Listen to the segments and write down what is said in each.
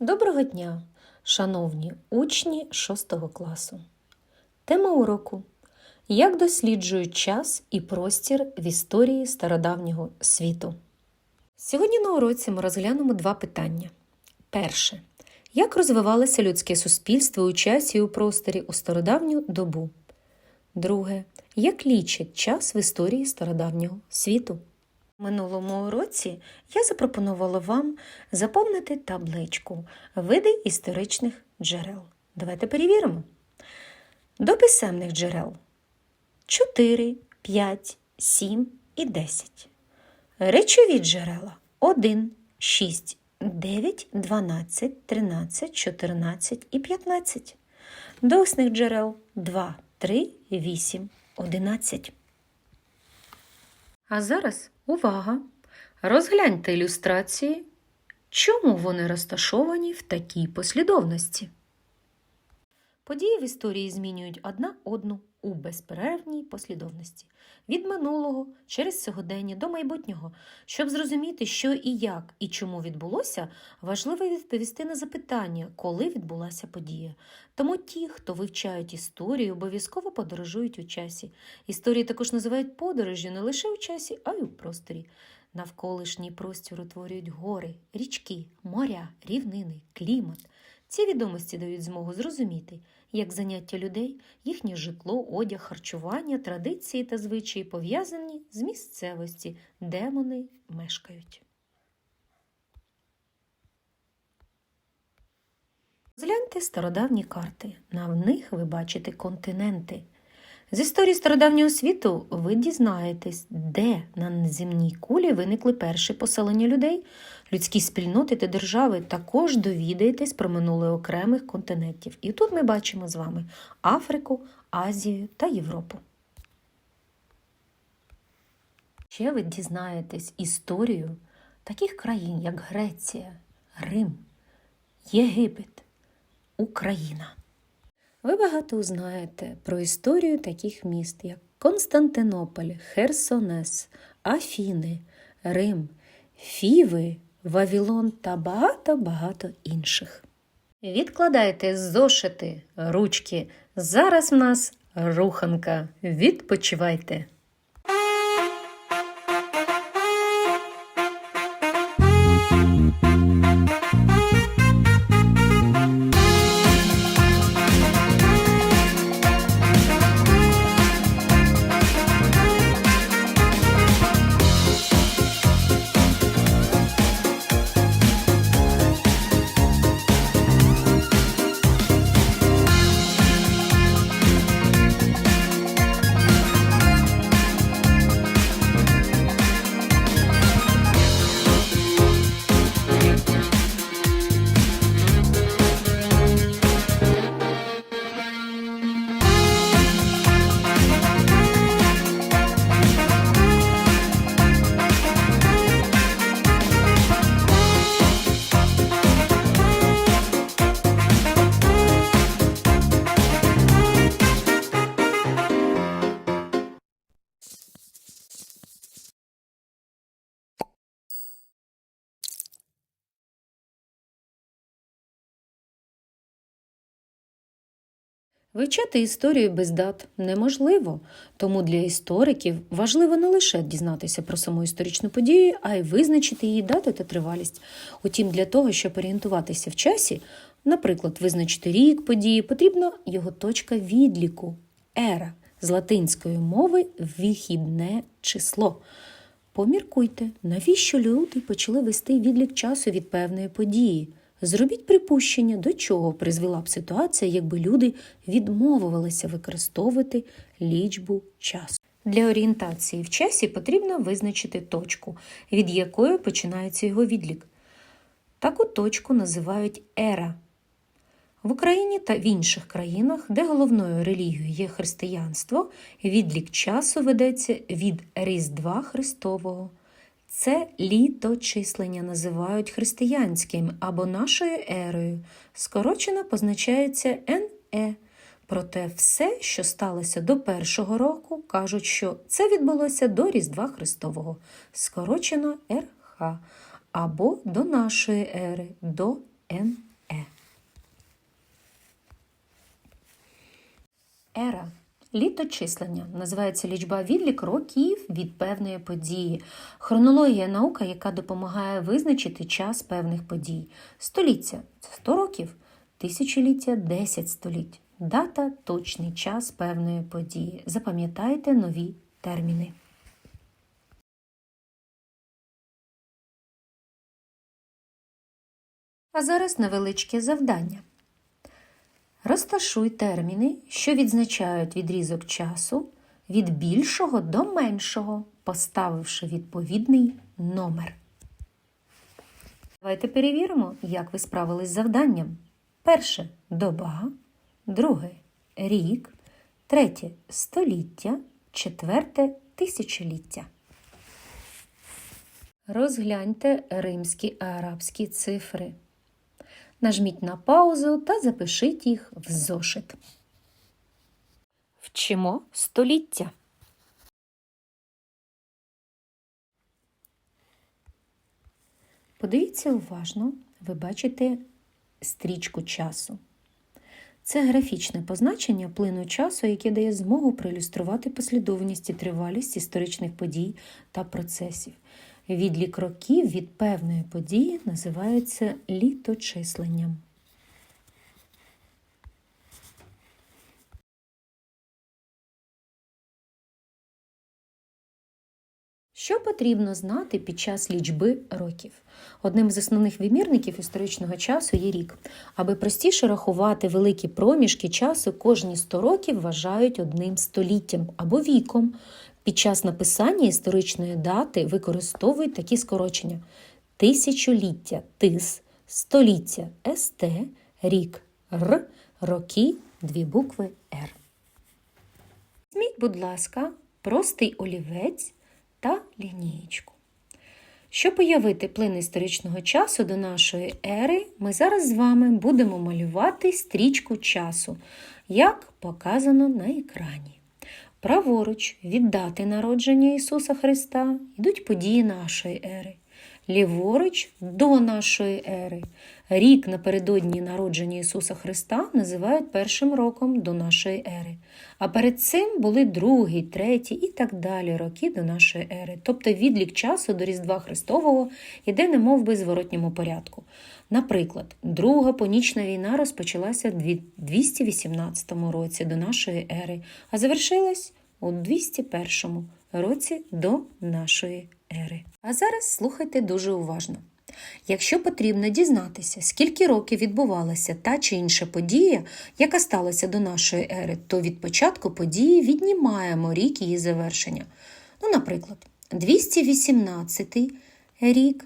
Доброго дня, шановні учні 6 класу. Тема уроку Як досліджують час і простір в історії стародавнього світу. Сьогодні на уроці ми розглянемо два питання. Перше. Як розвивалося людське суспільство у часі і у просторі у стародавню добу? Друге. Як лічать час в історії стародавнього світу? Минулому уроці я запропонувала вам заповнити табличку види історичних джерел. Давайте перевіримо. До писемних джерел 4, 5, 7 і 10. Речові джерела 1, 6, 9, 12, 13, 14 і 15. До усних джерел 2, 3, 8, 11. А зараз увага! Розгляньте ілюстрації, чому вони розташовані в такій послідовності. Події в історії змінюють одна одну у безперервній послідовності від минулого через сьогодення до майбутнього. Щоб зрозуміти, що і як і чому відбулося, важливо відповісти на запитання, коли відбулася подія. Тому ті, хто вивчають історію, обов'язково подорожують у часі. Історії також називають подорожжю не лише у часі, а й у просторі. Навколишній простір утворюють гори, річки, моря, рівнини, клімат. Ці відомості дають змогу зрозуміти, як заняття людей, їхнє житло, одяг, харчування, традиції та звичаї пов'язані з місцевості, де вони мешкають. Згляньте стародавні карти. На них ви бачите континенти. З історії стародавнього світу ви дізнаєтесь, де на земній кулі виникли перші поселення людей, людські спільноти та держави. Також довідаєтесь про минуле окремих континентів. І тут ми бачимо з вами Африку, Азію та Європу. Ще ви дізнаєтесь історію таких країн, як Греція, Рим, Єгипет, Україна. Ви багато знаєте про історію таких міст, як Константинополь, Херсонес, Афіни, Рим, Фіви, Вавілон та багато-багато інших. Відкладайте зошити, ручки. Зараз в нас руханка. Відпочивайте. Вивчати історію без дат неможливо, тому для істориків важливо не лише дізнатися про саму історичну подію, а й визначити її дату та тривалість. Утім, для того, щоб орієнтуватися в часі, наприклад, визначити рік події, потрібна його точка відліку ера з латинської мови вихідне число. Поміркуйте, навіщо люди почали вести відлік часу від певної події. Зробіть припущення, до чого призвела б ситуація, якби люди відмовувалися використовувати лічбу часу. Для орієнтації в часі потрібно визначити точку, від якої починається його відлік. Таку точку називають ера. В Україні та в інших країнах, де головною релігією є християнство, відлік часу ведеться від Різдва Христового. Це літочислення називають християнським або нашою ерою. Скорочено позначається НЕ. Проте все, що сталося до першого року, кажуть, що це відбулося до Різдва Христового, скорочено РХ, або до нашої ери, до НЕ. Ера Літочислення називається лічба відлік років від певної події. Хронологія наука, яка допомагає визначити час певних подій. Століття це 100 років, тисячоліття 10 століть. Дата точний час певної події. Запам'ятайте нові терміни. А зараз невеличке завдання. Розташуй терміни, що відзначають відрізок часу від більшого до меншого, поставивши відповідний номер. Давайте перевіримо, як ви справились з завданням. Перше доба, друге рік, третє століття, четверте тисячоліття. Розгляньте римські арабські цифри. Нажміть на паузу та запишіть їх в зошит. Вчимо століття. Подивіться уважно, ви бачите стрічку часу. Це графічне позначення плину часу, яке дає змогу проілюструвати послідовність і тривалість історичних подій та процесів. Відлік років від певної події називається літочисленням. Що потрібно знати під час лічби років? Одним з основних вимірників історичного часу є рік. Аби простіше рахувати великі проміжки часу, кожні 100 років вважають одним століттям або віком. Під час написання історичної дати використовують такі скорочення: тисячоліття тис, століття ст, рік р, роки дві букви Р. Візьміть, будь ласка, простий олівець та лінієчку. Щоб уявити плин історичного часу до нашої ери, ми зараз з вами будемо малювати стрічку часу, як показано на екрані. Праворуч від дати народження Ісуса Христа йдуть події нашої ери. Ліворуч до нашої ери. Рік напередодні народження Ісуса Христа називають першим роком до нашої ери. А перед цим були другий, третій і так далі роки до нашої ери. Тобто відлік часу до Різдва Христового йде немов би зворотньому порядку. Наприклад, Друга понічна війна розпочалася в 218 році до нашої ери, а завершилась у 201 році до нашої ери. А зараз слухайте дуже уважно. Якщо потрібно дізнатися, скільки років відбувалася та чи інша подія, яка сталася до нашої ери, то від початку події віднімаємо рік її завершення. Ну, наприклад, 218 рік.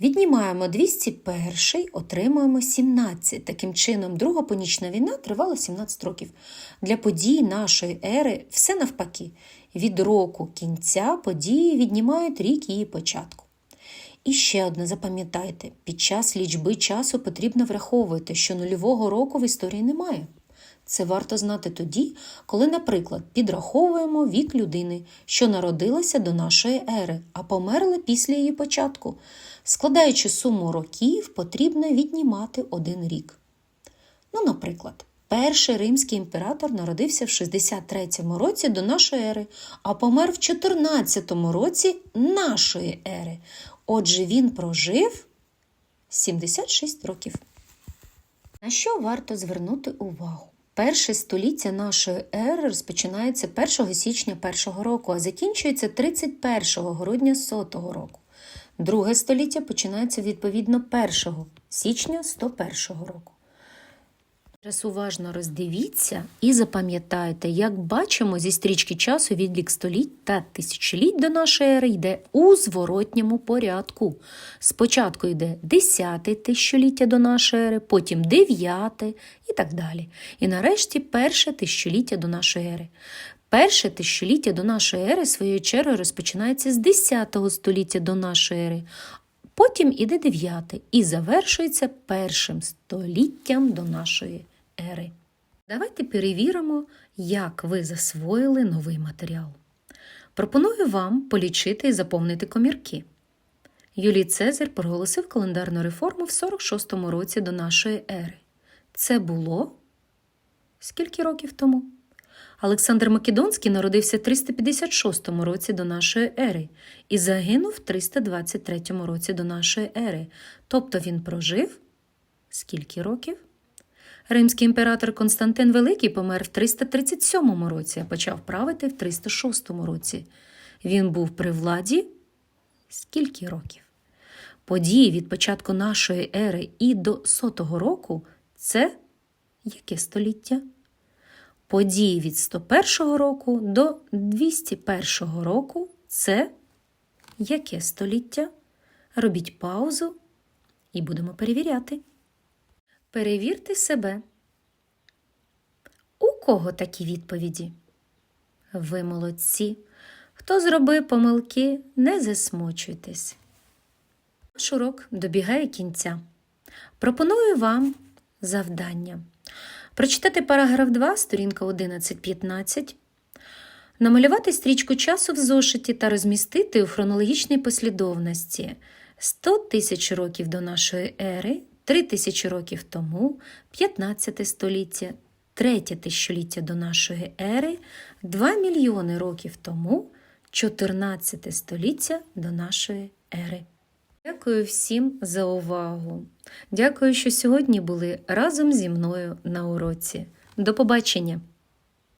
Віднімаємо 201, отримуємо 17. Таким чином, Друга понічна війна тривала 17 років. Для подій нашої ери все навпаки. Від року кінця події віднімають рік її початку. І ще одне запам'ятайте: під час лічби часу потрібно враховувати, що нульового року в історії немає. Це варто знати тоді, коли, наприклад, підраховуємо вік людини, що народилася до нашої ери, а померла після її початку. Складаючи суму років, потрібно віднімати один рік. Ну, наприклад, перший римський імператор народився в 63 році до нашої ери, а помер в 14 році нашої ери. Отже, він прожив 76 років. На що варто звернути увагу? Перше століття нашої ери розпочинається 1 січня першого року, а закінчується 31 грудня сотого року. Друге століття починається відповідно 1 січня 101 року. Зараз уважно роздивіться і запам'ятайте, як бачимо зі стрічки часу відлік століть та тисячоліть до нашої ери йде у зворотньому порядку. Спочатку йде 10 тисячоліття до нашої ери, потім 9 і так далі. І нарешті перше тисячоліття до нашої ери. Перше тисячоліття до нашої ери своєю чергою розпочинається з 10 століття до нашої ери, потім іде 9 і завершується першим століттям до нашої ери. Давайте перевіримо, як ви засвоїли новий матеріал. Пропоную вам полічити і заповнити комірки. Юлій Цезар проголосив календарну реформу в 46-му році до нашої ери. Це було скільки років тому? Олександр Македонський народився в 356 році до нашої ери і загинув в 323 році до нашої ери. Тобто він прожив скільки років? Римський імператор Константин Великий помер в 337 році, а почав правити в 306 році. Він був при владі скільки років? Події від початку нашої ери і до сотого року це яке століття? Події від 101 року до 201 року це яке століття? Робіть паузу і будемо перевіряти. Перевірте себе. У кого такі відповіді? Ви молодці. Хто зробив помилки, не засмучуйтесь. Наш урок добігає кінця. Пропоную вам завдання. Прочитати параграф 2, сторінка 11.15, намалювати стрічку часу в зошиті та розмістити у хронологічній послідовності 100 тисяч років до нашої ери, 3 тисячі років тому, 15 століття, 3 тисячоліття до нашої ери, 2 мільйони років тому, 14 століття до нашої ери. Дякую всім за увагу. Дякую, що сьогодні були разом зі мною на уроці. До побачення!